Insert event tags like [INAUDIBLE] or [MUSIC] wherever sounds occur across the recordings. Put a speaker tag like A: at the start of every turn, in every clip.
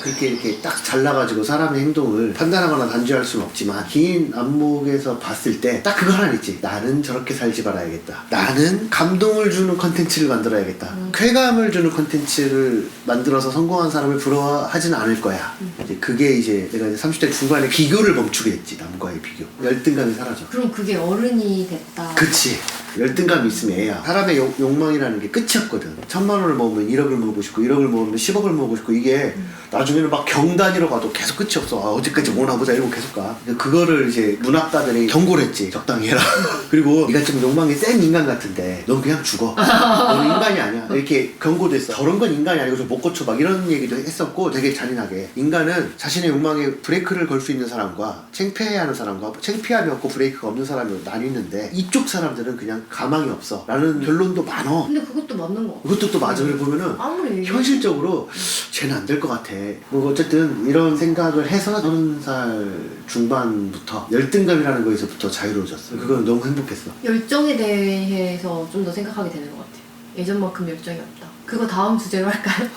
A: 그렇게 이렇게 딱 잘라가지고 사람의 행동을 판단하거나 단죄할 수는 없지만 긴 안목에서 봤을 때 딱 그거 하나 있지. 나는 저렇게 살지 말아야겠다. 나는 감동을 주는 컨텐츠를 만들어야겠다. 쾌감을 주는 컨텐츠를 만들어서 성공한 사람을 부러워하지는 않을 거야. 이제 그게 이제 내가 이제 30대 중반에 비교를 멈추게 됐지 남과의 비교. 열등감이 사라져.
B: 그럼 그게 어른이 됐다.
A: 그치 열등감이 있으면 애야 사람의 욕, 욕망이라는 게 끝이 없거든. 천만 원을 모으면 1억을 모으고 싶고 1억을 모으면 10억을 모으고 싶고 이게 나중에는 막 경단위로 가도 계속 끝이 없어. 아, 어제까지 모나 보자 이러고 계속 가. 근데 그거를 이제 문학가들이 경고를 했지. 적당히 해라. [LAUGHS] 그리고 네가 좀 욕망이 센 인간 같은데 넌 그냥 죽어. 너는 인간이 아니야. 이렇게 경고도 했어. 저런 건 인간이 아니고 좀 못 고쳐 막 이런 얘기도 했었고 되게 잔인하게. 인간은 자신의 욕망에 브레이크를 걸 수 있는 사람과 창피해하는 사람과 창피함이 없고 브레이크가 없는 사람이 나뉘는데 이쪽 사람들은 그냥 가망이 없어 라는 결론도 많어
B: 근데 그것도 맞는 거 같아.
A: 그것도 또 맞아 그래 보면은
B: 아무리 얘기해도
A: 현실적으로 쟤는 안 될 것 같아. 뭐 어쨌든 이런 생각을 해서 서른 살 중반부터 열등감이라는 거에서부터 자유로워졌어. 그건 너무 행복했어.
B: 열정에 대해서 좀 더 생각하게 되는 것 같아요. 예전만큼 열정이 없다. 그거 다음 주제로 할까요?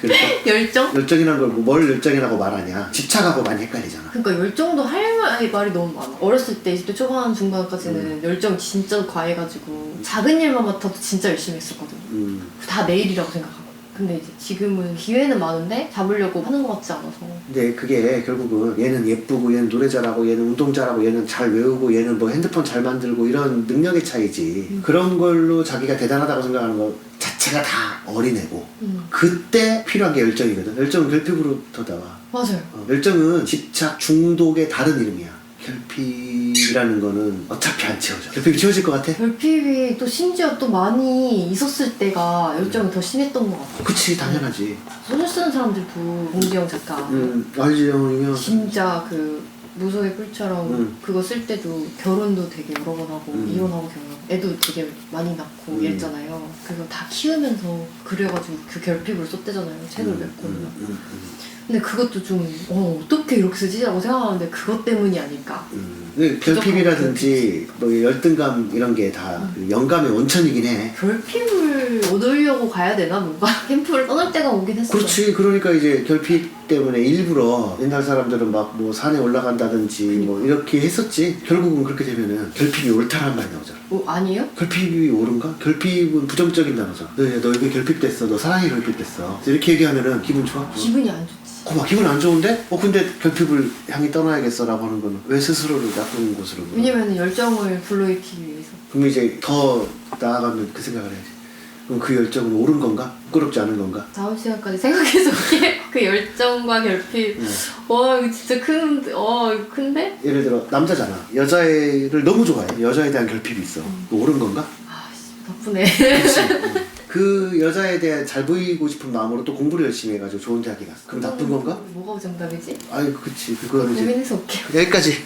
A: 그러니까
B: 열정?
A: 열정이라는 걸뭘 열정이라고 말하냐. 집착하고 많이 헷갈리잖아.
B: 그러니까 열정도 할 말- 말이 너무 많아. 어렸을 때 20대 초반 중반까지는 열정 진짜 과해가지고 작은 일만 맡아도 진짜 열심히 했었거든.
A: 음.
B: 다 내일이라고 생각하고. 근데 이제 지금은 기회는 많은데 잡으려고 하는 것 같지 않아서.
A: 근데 그게 결국은 얘는 예쁘고 얘는 노래 잘하고 얘는 운동 잘하고 얘는 잘 외우고 얘는 뭐 핸드폰 잘 만들고 이런 능력의 차이지. 그런 걸로 자기가 대단하다고 생각하는 거 자체가 다 어린애고.
B: 음.
A: 그때 필요한 게 열정이거든. 열정은 결핍으로부터 나와.
B: 맞아요.
A: 어, 열정은 집착 중독의 다른 이름이야. 결핍 이라는 거는 어차피 안 채워져. 결핍이 채워질 것 같아?
B: 결핍이 또 심지어 또 많이 있었을 때가 열정이 더 심했던 것 같아.
A: 그치, 당연하지.
B: 소설 쓰는 사람들도 공지영 작가
A: 음, 알지, 형이면.
B: 진짜 그 무소의 뿔처럼
A: 음.
B: 그거 쓸 때도 결혼도 되게 여러 번 하고
A: 음.
B: 이혼하고 결혼하고 애도 되게 많이 낳고
A: 음.
B: 이랬잖아요. 그거 다 키우면서 그래가지고 그 결핍을 썼대잖아요. 책을 몇 권.
A: 음, 음,
B: 근데 그것도 좀 어, 어떻게 이렇게 쓰지라고 생각하는데 그것 때문이 아닐까.
A: 음. 근데 결핍이라든지 뭐 열등감 이런 게 다 영감의 원천이긴 해.
B: 결핍을 얻으려고 가야 되나 뭔가 [LAUGHS] 캠프를 떠날 때가 오긴 했어요.
A: 그렇지. 그러니까 이제 결핍 때문에 일부러 옛날 사람들은 막 뭐 산에 올라간다든지 뭐 이렇게 했었지. 결국은 그렇게 되면은 결핍이 옳다는 말이 나오잖아.
B: 어, 아니에요?
A: 결핍이 옳은가? 결핍은 부정적인 단어잖아. 너, 너 이게 결핍됐어. 너 사랑이 결핍됐어. 이렇게 얘기하면은 기분 좋아?
B: 기분이 안 좋지.
A: 어, 막 기분 안 좋은데? 어, 근데 결핍을 향해 떠나야겠어라고 하는 거는 왜 스스로를 나쁜 곳으로?
B: 왜냐면 열정을 불러일으키기 위해서.
A: 그럼 이제 더 나아가면 그 생각을 해야지. 그럼 그 열정은 옳은 건가? 부끄럽지 않은 건가?
B: 다음 시간까지 생각해서. [LAUGHS] 그 열정과 결핍.
A: 네.
B: 와 이거 진짜 큰, 어 큰데?
A: 예를 들어 남자잖아. 여자애를 너무 좋아해. 여자에 대한 결핍이 있어. 그거 옳은 건가?
B: 아씨 나쁘네.
A: 그렇지. 응. 그 여자에 대해 잘 보이고 싶은 마음으로 또 공부를 열심히 해가지고 좋은 대학에 갔어. 그럼 나쁜 건가?
B: 뭐가 정답이지?
A: 아이 그치. 그거는 이제
B: 고민해서 올게요.
A: 여기까지.